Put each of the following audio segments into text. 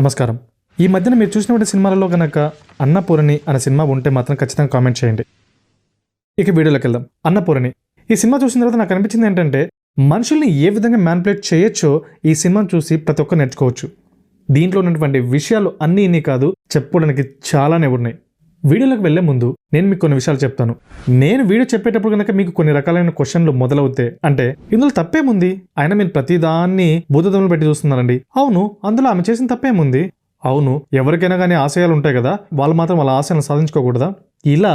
నమస్కారం. ఈ మధ్యన మీరు చూసినటువంటి సినిమాలలో కనుక అన్నపూరణి అనే సినిమా ఉంటే మాత్రం ఖచ్చితంగా కామెంట్ చేయండి. ఇక వీడియోలోకి వెళ్దాం. అన్నపూరణి. ఈ సినిమా చూసిన తర్వాత నాకు అనిపించింది ఏంటంటే మనుషుల్ని ఏ విధంగా మ్యాన్పులేట్ చేయొచ్చో ఈ సినిమాను చూసి ప్రతి ఒక్కరు నేర్చుకోవచ్చు. దీంట్లో ఉన్నటువంటి విషయాలు అన్నీ ఇన్ని కాదు చెప్పుకోవడానికి చాలానే ఉన్నాయి. వీడియోలోకి వెళ్ళే ముందు నేను మీకు కొన్ని విషయాలు చెప్తాను. నేను వీడియో చెప్పేటప్పుడు కనుక మీకు కొన్ని రకాలైన క్వశ్చన్లు మొదలవుతాయి అంటే ఇందులో తప్పేముంది ఆయన మీరు ప్రతిదాన్ని భూతదములు పెట్టి చూస్తున్నారండి. అవును అందులో ఆమె చేసిన తప్పేముంది అవును ఎవరికైనా కానీ ఆశయాలు ఉంటాయి కదా వాళ్ళు మాత్రం వాళ్ళ ఆశయాలను సాధించుకోకూడదా? ఇలా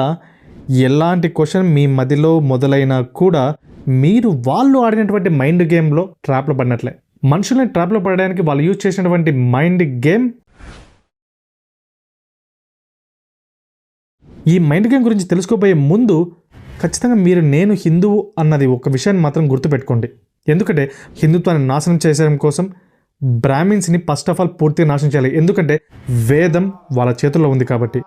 ఎలాంటి క్వశ్చన్ మీ మదిలో మొదలైనా కూడా మీరు వాళ్ళు ఆడినటువంటి మైండ్ గేమ్లో ట్రాప్లో పడినట్లే. మనుషుల్ని ట్రాప్లో పడడానికి వాళ్ళు యూజ్ చేసినటువంటి మైండ్ గేమ్ ఈ మైండ్ గేమ్ గురించి తెలుసుకోబోయే ముందు ఖచ్చితంగా మీరు నేను హిందువు అన్నది ఒక విషయాన్ని మాత్రం గుర్తుపెట్టుకోండి. ఎందుకంటే హిందుత్వాన్ని నాశనం చేసేయడం కోసం బ్రాహ్మిన్స్ని ఫస్ట్ ఆఫ్ ఆల్ పూర్తిగా నాశనం చేయాలి. ఎందుకంటే వేదం వాళ్ళ చేతుల్లో ఉంది కాబట్టి.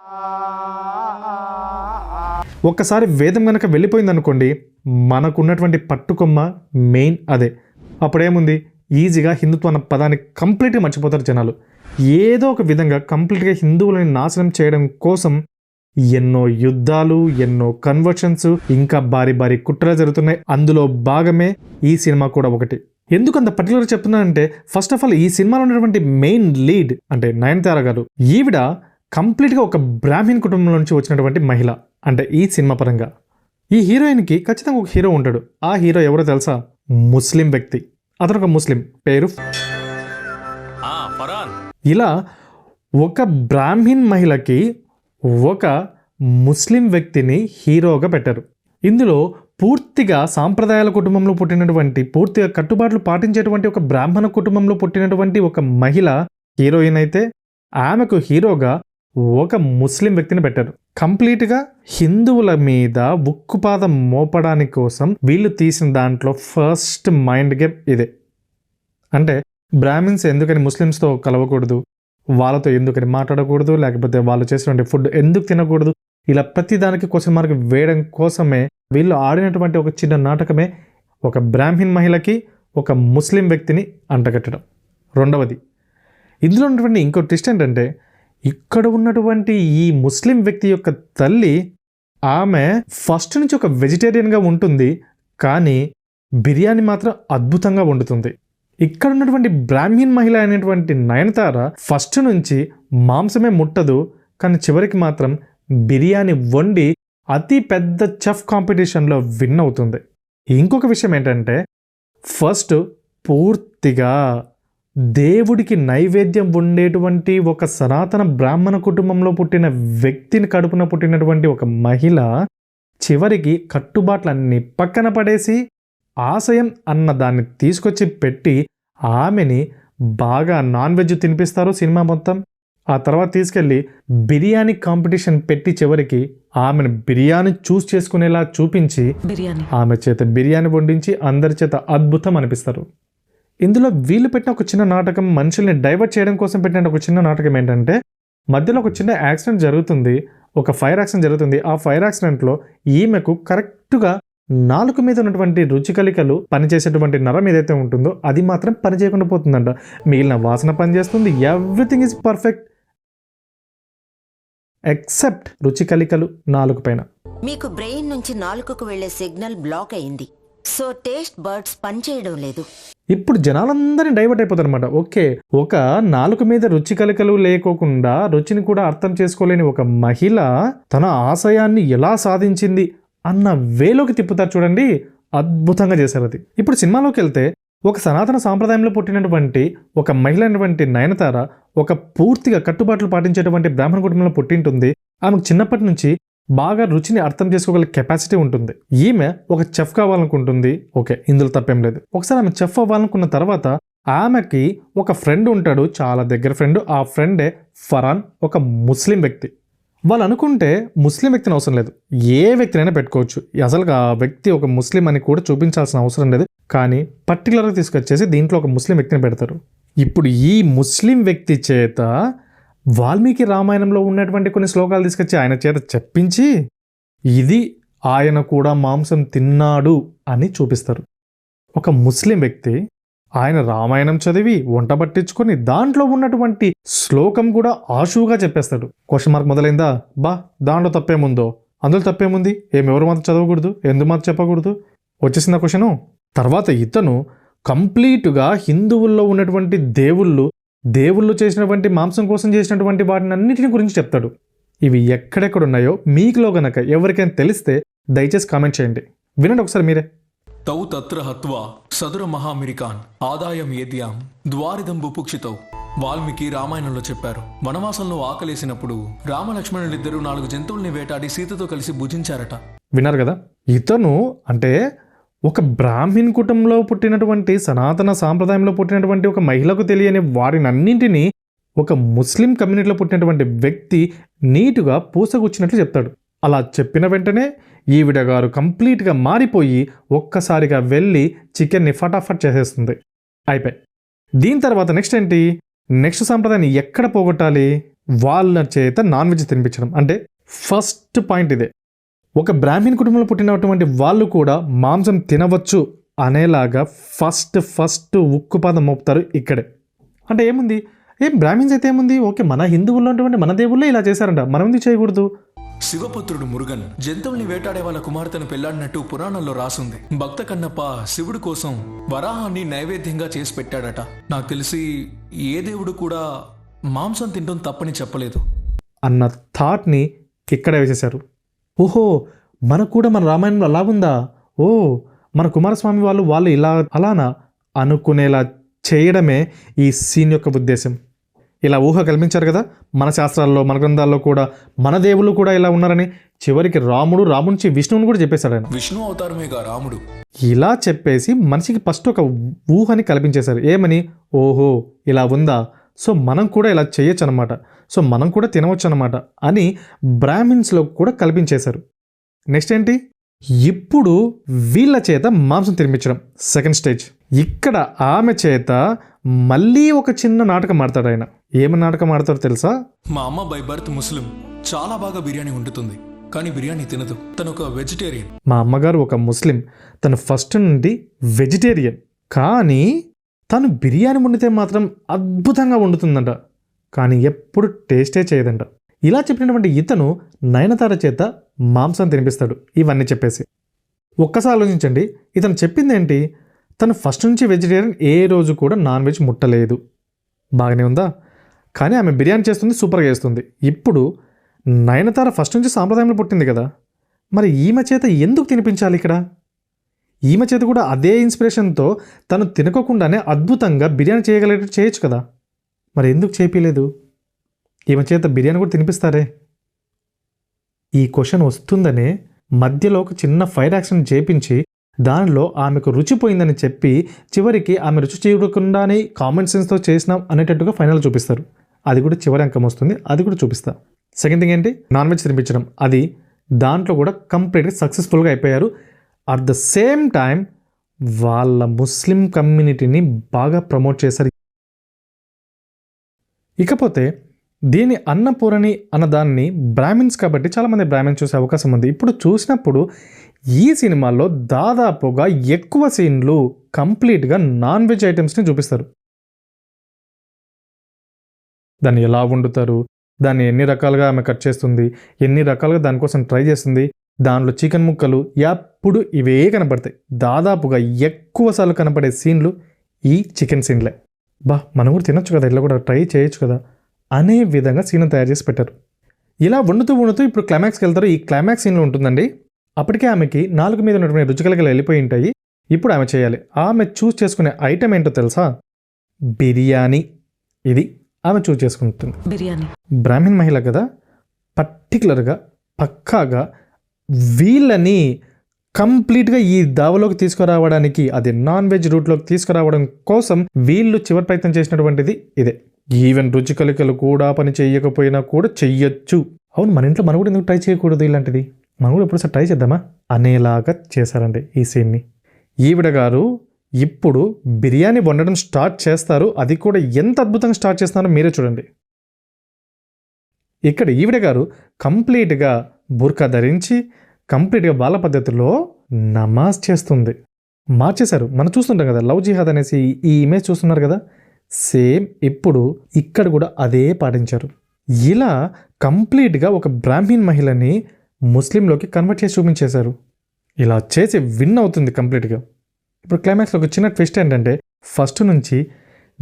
ఒక్కసారి వేదం కనుక వెళ్ళిపోయింది అనుకోండి మనకున్నటువంటి పట్టుకొమ్మ మెయిన్ అదే. అప్పుడేముంది? ఈజీగా హిందుత్వం అన్న పదాన్ని కంప్లీట్గా మర్చిపోతారు జనాలు. ఏదో ఒక విధంగా కంప్లీట్గా హిందువులని నాశనం చేయడం కోసం ఎన్నో యుద్ధాలు ఎన్నో కన్వర్షన్స్ ఇంకా భారీ భారీ కుట్రలు జరుగుతున్నాయి. అందులో భాగమే ఈ సినిమా కూడా ఒకటి. ఎందుకు అంత పర్టికులర్ చెప్తున్నానంటే ఫస్ట్ ఆఫ్ ఆల్ ఈ సినిమాలో ఉన్నటువంటి మెయిన్ లీడ్ అంటే నయనతార గారు ఈవిడ కంప్లీట్గా ఒక బ్రాహ్మణ్ కుటుంబం నుంచి వచ్చినటువంటి మహిళ అంటే ఈ సినిమా పరంగా. ఈ హీరోయిన్కి ఖచ్చితంగా ఒక హీరో ఉంటాడు. ఆ హీరో ఎవరో తెలుసా? ముస్లిం వ్యక్తి. అతను ఒక ముస్లిం. పేరు ఇలా ఒక బ్రాహ్మిన్ మహిళకి ఒక ముస్లిం వ్యక్తిని హీరోగా పెట్టారు. ఇందులో పూర్తిగా సాంప్రదాయాల కుటుంబంలో పుట్టినటువంటి పూర్తిగా కట్టుబాట్లు పాటించేటువంటి ఒక బ్రాహ్మణ కుటుంబంలో పుట్టినటువంటి ఒక మహిళ హీరోయిన్ అయితే ఆమెకు హీరోగా ఒక ముస్లిం వ్యక్తిని పెట్టారు. కంప్లీట్గా హిందువుల మీద ఉక్కుపాదం మోపడానికి కోసం వీళ్ళు తీసిన దాంట్లో ఫస్ట్ మైండ్ గేమ్ ఇదే. అంటే బ్రాహ్మిన్స్ ఎందుకని ముస్లిమ్స్తో కలవకూడదు? వాళ్ళతో ఎందుకని మాట్లాడకూడదు? లేకపోతే వాళ్ళు చేసినటువంటి ఫుడ్ ఎందుకు తినకూడదు? ఇలా ప్రతి దానికి క్వశ్చన్ మార్క్ వేయడం కోసమే వీళ్ళు ఆడినటువంటి ఒక చిన్న నాటకమే ఒక బ్రాహ్మిన్ మహిళకి ఒక ముస్లిం వ్యక్తిని అంటగట్టడం. రెండవది ఇందులో ఉన్నటువంటి ఇంకో ట్విస్ట్ ఏంటంటే ఇక్కడ ఉన్నటువంటి ఈ ముస్లిం వ్యక్తి యొక్క తల్లి ఆమె ఫస్ట్ నుంచి ఒక వెజిటేరియన్గా ఉంటుంది కానీ బిర్యానీ మాత్రం అద్భుతంగా వండుతుంది. ఇక్కడ ఉన్నటువంటి బ్రాహ్మీణ్ మహిళ అయినటువంటి నయనతార ఫస్ట్ నుంచి మాంసమే ముట్టదు కానీ చివరికి మాత్రం బిర్యానీ వండి అతి పెద్ద చెఫ్ కాంపిటీషన్లో విన్ అవుతుంది. ఇంకొక విషయం ఏంటంటే ఫస్ట్ పూర్తిగా దేవుడికి నైవేద్యం ఉండేటువంటి ఒక సనాతన బ్రాహ్మణ కుటుంబంలో పుట్టిన వ్యక్తిని కడుపున పుట్టినటువంటి ఒక మహిళ చివరికి కట్టుబాట్లన్నీ పక్కన పడేసి ఆశయం అన్న దాన్ని తీసుకొచ్చి పెట్టి ఆమెని బాగా నాన్ వెజ్ తినిపిస్తారు సినిమా మొత్తం. ఆ తర్వాత తీసుకెళ్ళి బిర్యానీ కాంపిటీషన్ పెట్టి చివరికి ఆమెను బిర్యానీ చూస్ చేసుకునేలా చూపించి బిర్యానీ. ఆమె చేత బిర్యానీ వండించి అందరి చేత అద్భుతం అనిపిస్తారు. ఇందులో వీళ్ళు పెట్టిన ఒక చిన్న నాటకం మనుషుల్ని డైవర్ట్ చేయడం కోసం పెట్టిన ఒక చిన్న నాటకం ఏంటంటే మధ్యలో ఒక చిన్న యాక్సిడెంట్ జరుగుతుంది ఒక ఫైర్ యాక్సిడెంట్ జరుగుతుంది. ఆ ఫైర్ యాక్సిడెంట్లో ఈమెకు కరెక్ట్గా నాలుగు మీద ఉన్నటువంటి రుచికలికలు పనిచేసేటువంటి నరం ఏదైతే ఉంటుందో అది మాత్రం పనిచేయకుండా పోతుందంట. మిగిలిన వాసన పనిచేస్తుంది. ఎవ్రీథింగ్ ఈజ్ పర్ఫెక్ట్ ఎక్సెప్ట్ రుచికలికలు నాలుగు పైన. మీకు బ్రెయిన్ నుంచి నాలుకకు వెళ్ళే సిగ్నల్ బ్లాక్ అయింది. సో టేస్ట్ బర్డ్స్ పనిచేయడం లేదు. ఇప్పుడు జనాలందరినీ డైవర్ట్ అయిపోతారు అనమాట ఓకే ఒక నాలుక మీద రుచి కలకలు లేకోకుండా రుచిని కూడా అర్థం చేసుకోలేని ఒక మహిళ తన ఆశయాన్ని ఎలా సాధించింది? అన్న వేలోకి తిప్పుతారు చూడండి. అద్భుతంగా చేశారు అది. ఇప్పుడు సినిమాలోకి వెళ్తే ఒక సనాతన సాంప్రదాయంలో పుట్టినటువంటి ఒక మహిళ అయినటువంటి నయనతార ఒక పూర్తిగా కట్టుబాట్లు పాటించేటువంటి బ్రాహ్మణ కుటుంబంలో పుట్టింటుంది. ఆమెకు చిన్నప్పటి నుంచి బాగా రుచిని అర్థం చేసుకోగల కెపాసిటీ ఉంటుంది. ఈమె ఒక చెఫ్ కావాలనుకుంటుంది. ఓకే ఇందులో తప్పేం లేదు. ఒకసారి ఆమె చెఫ్ అవ్వాలనుకున్న తర్వాత ఆమెకి ఒక ఫ్రెండ్ ఉంటాడు చాలా దగ్గర ఫ్రెండ్. ఆ ఫ్రెండే ఫరాన్ ఒక ముస్లిం వ్యక్తి. వాళ్ళు అనుకుంటే ముస్లిం వ్యక్తిని అవసరం లేదు. ఏ వ్యక్తినైనా పెట్టుకోవచ్చు. అసలు ఆ వ్యక్తి ఒక ముస్లిం అని కూడా చూపించాల్సిన అవసరం లేదు. కానీ పర్టికులర్గా తీసుకొచ్చేసి దీంట్లో ఒక ముస్లిం వ్యక్తిని పెడతారు. ఇప్పుడు ఈ ముస్లిం వ్యక్తి చేత వాల్మీకి రామాయణంలో ఉన్నటువంటి కొన్ని శ్లోకాలు తీసుకొచ్చి ఆయన చేత చెప్పించి ఇది ఆయన కూడా మాంసం తిన్నాడు అని చూపిస్తారు. ఒక ముస్లిం వ్యక్తి ఆయన రామాయణం చదివి వంట పట్టించుకొని దాంట్లో ఉన్నటువంటి శ్లోకం కూడా ఆశువుగా చెప్పేస్తాడు. క్వశ్చన్ మార్క్ మొదలైందా? బా దాంట్లో తప్పేముందో? అందులో తప్పేముంది? ఏం ఎవరు మాత్రం చదవకూడదు? ఎందు మాత్రం చెప్పకూడదు? వచ్చేసిన క్వశ్చను తర్వాత ఇతను కంప్లీట్గా హిందువుల్లో ఉన్నటువంటి దేవుళ్ళు దేవుళ్ళు చేసినటువంటి మాంసం కోసం చేసినటువంటి వాటిని అన్నిటిని గురించి చెప్తాడు. ఇవి ఎక్కడెక్కడ ఉన్నాయో మీకులో గనక ఎవరికైనా తెలిస్తే దయచేసి కామెంట్ చేయండి. వినండి ఒకసారి మీరే. తౌ తత్ర హత్వా సదుర మహామిరికాన్. ఆదాయం ఏద్యాం. ద్వారిదం బుపుక్షితౌ వాల్మీకి రామాయణంలో చెప్పారు. వనవాసంలో ఆకలేసినప్పుడు రామలక్ష్మణులిద్దరూ నాలుగు జంతువుల్ని వేటాడి సీతతో కలిసి భుజించారట. విన్నారు కదా? ఇతను అంటే ఒక బ్రాహ్మిన్ కుటుంబంలో పుట్టినటువంటి సనాతన సాంప్రదాయంలో పుట్టినటువంటి ఒక మహిళకు తెలియని వారినన్నింటినీ ఒక ముస్లిం కమ్యూనిటీలో పుట్టినటువంటి వ్యక్తి నీటుగా పూసగుచ్చినట్లు చెప్తాడు. అలా చెప్పిన వెంటనే ఈవిడ గారు కంప్లీట్గా మారిపోయి ఒక్కసారిగా వెళ్ళి చికెన్ని ఫటాఫట్ చేసేస్తుంది. అయిపోయి. దీని తర్వాత నెక్స్ట్ ఏంటి? నెక్స్ట్ సాంప్రదాయాన్ని ఎక్కడ పోగొట్టాలి? వాళ్ళ చేత నాన్ వెజ్ తినిపించడం. అంటే ఫస్ట్ పాయింట్ ఇదే. ఒక బ్రాహ్మీణ్ కుటుంబంలో పుట్టినటువంటి వాళ్ళు కూడా మాంసం తినవచ్చు అనేలాగా ఫస్ట్ ఫస్ట్ ఉక్కుపాదం మోపుతారు ఇక్కడే. అంటే ఏముంది? ఏం బ్రాహ్మిన్స్ అయితే ఏముంది? ఓకే మన హిందువుల్లో ఉన్నటువంటి మన దేవుళ్ళే ఇలా చేశారంట. మనం ఎందుకు చేయకూడదు? శివపుత్రుడు మురుగన్ జంతువుల్ని వేటాడే వాళ్ళ కుమార్తెను పెళ్ళాడినట్టు పురాణంలో రాసుంది. భక్త కన్నప్ప శివుడు కోసం వరాహాన్ని నైవేద్యంగా చేసి పెట్టాడట. నాకు తెలిసి ఏ దేవుడు కూడా మాంసం తినడం తప్పని చెప్పలేదు. అన్న థాట్ని ఇక్కడే వేసేశారు. ఓహో మనకు కూడా మన రామాయణంలో అలా ఉందా? ఓ మన కుమారస్వామి వాళ్ళు వాళ్ళు ఇలా అలానా? అనుకునేలా చేయడమే ఈ సీన్ యొక్క ఉద్దేశం. ఇలా ఊహ కల్పించారు కదా? మన శాస్త్రాల్లో మన గ్రంథాల్లో కూడా మన దేవుళ్ళు కూడా ఇలా ఉన్నారని చివరికి రాముడు రాముడి నుంచి విష్ణువుని కూడా చెప్పేశాడు ఆయన. విష్ణు అవతారమేగా రాముడు. ఇలా చెప్పేసి మనిషికి ఫస్ట్ ఒక ఊహని కల్పించేశారు. ఏమని? ఓహో ఇలా ఉందా? సో మనం కూడా ఇలా చేయొచ్చు అనమాట సో మనం కూడా తినవచ్చు అనమాట అని బ్రాహ్మిన్స్లో కూడా కల్పించేశారు. నెక్స్ట్ ఏంటి? ఇప్పుడు వీళ్ళ చేత మాంసం తినిపించడం. సెకండ్ స్టేజ్ ఇక్కడ ఆమె చేత మళ్ళీ ఒక చిన్న నాటకం ఆడతాడు ఆయన. ఏమి నాటకం ఆడతాడో తెలుసా? మా అమ్మ బై బర్త్ ముస్లిం. చాలా బాగా బిర్యానీ వండుతుంది. కానీ బిర్యానీ తినదు. తను ఒక వెజిటేరియన్ మా అమ్మగారు ఒక ముస్లిం. తను ఫస్ట్ నుండి వెజిటేరియన్ కానీ తను బిర్యానీ వండితే మాత్రం అద్భుతంగా వండుతుందంట. కానీ ఎప్పుడు టేస్టే చేయదంట. ఇలా చెప్పినటువంటి ఇతను నయనతార చేత మాంసం తినిపిస్తాడు. ఇవన్నీ చెప్పేసి. ఒక్కసారి ఆలోచించండి. ఇతను చెప్పింది ఏంటి తను ఫస్ట్ నుంచి వెజిటేరియన్ ఏ రోజు కూడా నాన్ వెజ్ ముట్టలేదు. బాగానే ఉందా? కానీ ఆమె బిర్యానీ చేస్తుంది సూపర్గా చేస్తుంది. ఇప్పుడు నయనతార ఫస్ట్ నుంచి సాంప్రదాయంలో పుట్టింది కదా. మరి ఈమె చేత ఎందుకు తినిపించాలి ఇక్కడ? ఈమె చేత కూడా అదే ఇన్స్పిరేషన్తో తను తినకోకుండానే అద్భుతంగా బిర్యానీ చేయగలిగేటట్టు చేయొచ్చు కదా. మరి ఎందుకు చేపించలేదు ఈమె చేత బిర్యానీ కూడా తినిపిస్తారే? ఈ క్వశ్చన్ వస్తుందనే మధ్యలో ఒక చిన్న ఫైర్ యాక్షన్ చేపించి దానిలో ఆమెకు రుచిపోయిందని చెప్పి చివరికి ఆమె రుచి చూడకుండానే కామన్ సెన్స్తో చేసినాం అనేటట్టుగా ఫైనల్ చూపిస్తారు. అది కూడా చివరి అంకం వస్తుంది. అది కూడా చూపిస్తా. సెకండ్ థింగ్ ఏంటి? నాన్ వెజ్ తినిపించడం. అది దాంట్లో కూడా కంప్లీట్గా సక్సెస్ఫుల్గా అయిపోయారు. అట్ ద సేమ్ టైం వాళ్ళ ముస్లిం కమ్యూనిటీని బాగా ప్రమోట్ చేశారు. ఇకపోతే దీని అన్నపూరణి అన్న దాన్ని బ్రాహ్మిన్స్ కాబట్టి చాలామంది బ్రాహ్మిన్స్ చూసే అవకాశం ఉంది. ఇప్పుడు చూసినప్పుడు ఈ సినిమాలో దాదాపుగా ఎక్కువ సీన్లు కంప్లీట్గా నాన్ వెజ్ ఐటమ్స్ని చూపిస్తారు. దాన్ని ఎలా వండుతారు? దాన్ని ఎన్ని రకాలుగా ఆమె కట్ చేస్తుంది? ఎన్ని రకాలుగా దానికోసం ట్రై చేస్తుంది? దానిలో చికెన్ ముక్కలు ఎప్పుడు ఇవే కనపడతాయి. దాదాపుగా ఎక్కువ సార్లు కనపడే సీన్లు ఈ చికెన్ సీన్లే. బా మనం కూడా తినొచ్చు కదా ఇలా కూడా ట్రై చేయొచ్చు కదా. అనే విధంగా సీన్ తయారు చేసి పెట్టారు. ఇలా వండుతూ వండుతూ ఇప్పుడు క్లైమాక్స్కి వెళ్తారు. ఈ క్లైమాక్స్ సీన్లో ఉంటుందండి. అప్పటికే ఆమెకి నాలుగు మీద ఉన్నటువంటి రుచికలగలు వెళ్ళిపోయి ఉంటాయి. ఇప్పుడు ఆమె చేయాలి. ఆమె చూస్ చేసుకునే ఐటెం ఏంటో తెలుసా? బిర్యానీ. ఇది ఆమె చూస్ చేసుకుంటుంది. బిర్యానీ. బ్రాహ్మణ్ మహిళ కదా? పర్టికులర్గా పక్కాగా వీళ్ళని కంప్లీట్గా ఈ దావలోకి తీసుకురావడానికి అది నాన్ వెజ్ రూట్లోకి తీసుకురావడం కోసం వీళ్ళు చివరి ప్రయత్నం చేసినటువంటిది ఇదే. ఈవెన్ రుచికలికలు కూడా పని చేయకపోయినా కూడా చెయ్యొచ్చు. అవును మన ఇంట్లో మనం కూడా ఎందుకు ట్రై చేయకూడదు ఇలాంటిది? మనం కూడా ఎప్పుడు ట్రై చేద్దామా? అనేలాగా చేశారండి ఈ సీన్ని. ఈవిడ గారు ఇప్పుడు బిర్యానీ వండడం స్టార్ట్ చేస్తారు. అది కూడా ఎంత అద్భుతంగా స్టార్ట్ చేస్తున్నారో మీరే చూడండి. ఇక్కడ ఈవిడ గారు కంప్లీట్గా బుర్కా ధరించి కంప్లీట్గా బాల పద్ధతిలో నమాజ్ చేస్తుంది. మార్చేశారు. మనం చూస్తుంటాం కదా లవ్ జిహాద్ అనేసి ఈ ఇమేజ్ చూస్తున్నారు కదా? సేమ్ ఇప్పుడు ఇక్కడ కూడా అదే పాటించారు. ఇలా కంప్లీట్గా ఒక బ్రాహ్మణ్ మహిళని ముస్లింలోకి కన్వర్ట్ చేసి చూపించేశారు. ఇలా చేసి విన్ అవుతుంది కంప్లీట్గా. ఇప్పుడు క్లైమాక్స్లో ఒక చిన్న ట్విస్ట్ ఏంటంటే ఫస్ట్ నుంచి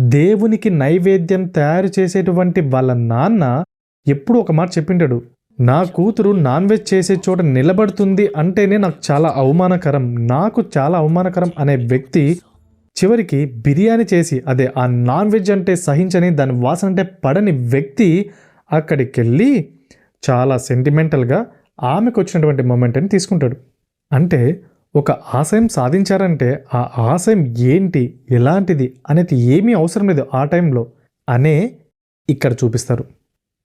దేవునికి నైవేద్యం తయారు చేసేటువంటి వాళ్ళ నాన్న ఎప్పుడు ఒక మాట చెప్పింటాడు. నా కూతురు నాన్ వెజ్ చేసే చోట నిలబడుతుంది అంటేనే నాకు చాలా అవమానకరం నాకు చాలా అవమానకరం అనే వ్యక్తి చివరికి బిర్యానీ చేసి అదే ఆ నాన్ వెజ్ అంటే సహించని దాని వాసన అంటే పడని వ్యక్తి అక్కడికి వెళ్ళి చాలా సెంటిమెంటల్గా ఆమెకు వచ్చినటువంటి మొమెంట్ని తీసుకుంటాడు. అంటే ఒక ఆశయం సాధించారంటే ఆ ఆశయం ఏంటి ఎలాంటిది అనేది ఏమీ అవసరం లేదు ఆ టైంలో అనే ఇక్కడ చూపిస్తారు.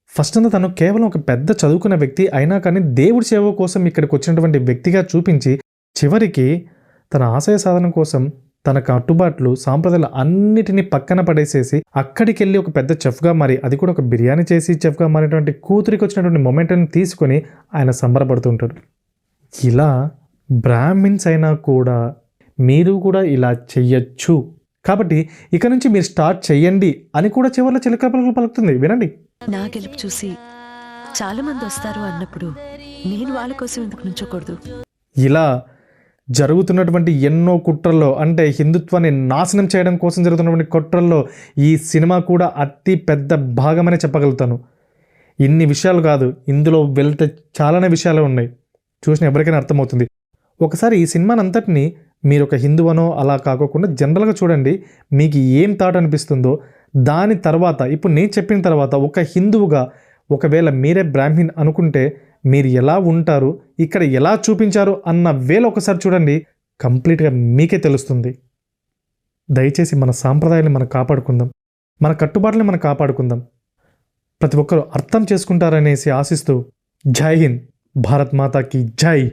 ఫస్ట్ అంతా తను కేవలం ఒక పెద్ద చదువుకున్న వ్యక్తి అయినా కానీ దేవుడి సేవ కోసం ఇక్కడికి వచ్చినటువంటి వ్యక్తిగా చూపించి చివరికి తన ఆశయ సాధన కోసం తన కట్టుబాట్లు సాంప్రదాయాలు అన్నిటినీ పక్కన పడేసేసి అక్కడికి వెళ్ళి ఒక పెద్ద చెఫ్గా మారి అది కూడా ఒక బిర్యానీ చేసి చెఫ్గా మారినటువంటి కూతురికి వచ్చినటువంటి మొమెంట్ని తీసుకొని ఆయన సంబరపడుతుంటాడు. ఇలా బ్రాహ్మిన్స్ అయినా కూడా మీరు కూడా ఇలా చెయ్యొచ్చు. కాబట్టి ఇక నుంచి మీరు స్టార్ట్ చెయ్యండి అని కూడా చివరిలో చిలక పలుకులు పలుకుతుంది. వినండి. నా గెలుపు చూసి చాలా మంది వస్తారు అన్నప్పుడు నేను వాళ్ళ కోసం ఎందుకు నుంచోకూడదు? ఇలా జరుగుతున్నటువంటి ఎన్నో కుట్రల్లో అంటే హిందుత్వాన్ని నాశనం చేయడం కోసం జరుగుతున్నటువంటి కుట్రల్లో ఈ సినిమా కూడా అతి పెద్ద భాగమని చెప్పగలుగుతాను. ఇన్ని విషయాలు కాదు ఇందులో వెళ్తే చాలానే విషయాలు ఉన్నాయి. చూసిన ఎవరికైనా అర్థమవుతుంది. ఒకసారి ఈ సినిమానంతటిని మీరు ఒక హిందువనో అలా కాకోకుండా జనరల్గా చూడండి మీకు ఏం థాట్ అనిపిస్తుందో. దాని తర్వాత ఇప్పుడు నేను చెప్పిన తర్వాత ఒక హిందువుగా ఒకవేళ మీరే బ్రాహ్మిన్ అనుకుంటే మీరు ఎలా ఉంటారు ఇక్కడ ఎలా చూపించారు అన్న వేళ ఒకసారి చూడండి కంప్లీట్గా మీకే తెలుస్తుంది. దయచేసి మన సాంప్రదాయాన్ని మనం కాపాడుకుందాం. మన కట్టుబాట్లని మనం కాపాడుకుందాం. ప్రతి ఒక్కరూ అర్థం చేసుకుంటారనేసి ఆశిస్తూ జై హింద్ భారత్ మాతాకి జై.